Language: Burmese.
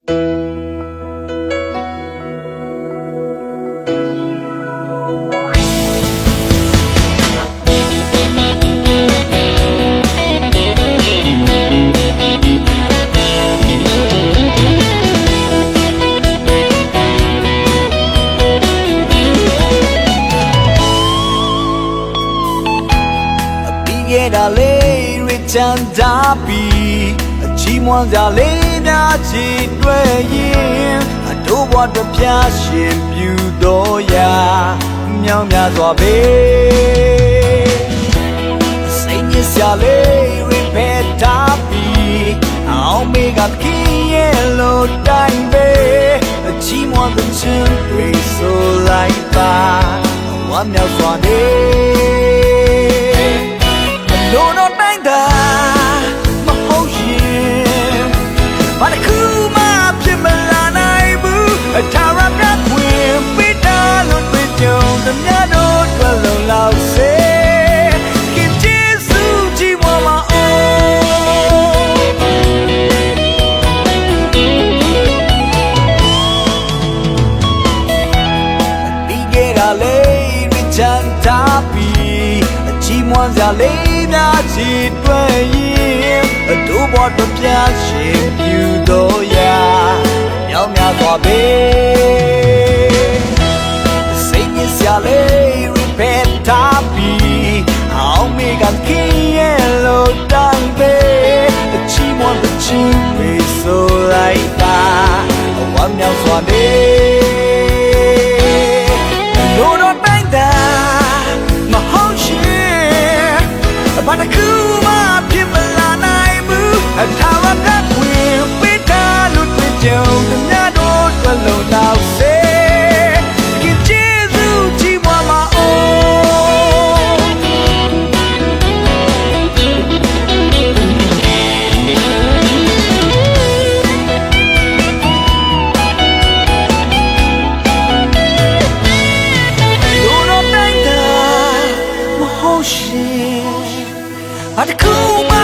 ပြီးခဲ့တာလေးရ ချန်တာပြီးအချီးမွမ်းစရာလေးများချီတွေ့ရင်အတို့ဘဝတစ်ပြားရှင်ပြူတော်ရာမြောင်များစွာပဲစိတ်ညစ်စရာလေးရဖက်တာပြီးအောင်မေကခင်းရဲ့လို့တိုင်းပဲအချီးမွမ်းတဲ့ချင်းတွေဆိုလိုက်ပါဝမ်းမြောက်စွာနေ ချန်တာပြီးအချီးမွမ်းစရာလေးများချီတွေ့ရင်အတို့ဘောတို့ပြရှင်ပြူတော့ရာမြောင်များသွားပေစိတ်ညစ်စရာလေးရဖက်တာပြီးအောင်မေကခင်းရဲ့လို့တန်ပေအချီးမွမ်းတဲ့ချင်း ocean. I'd de back.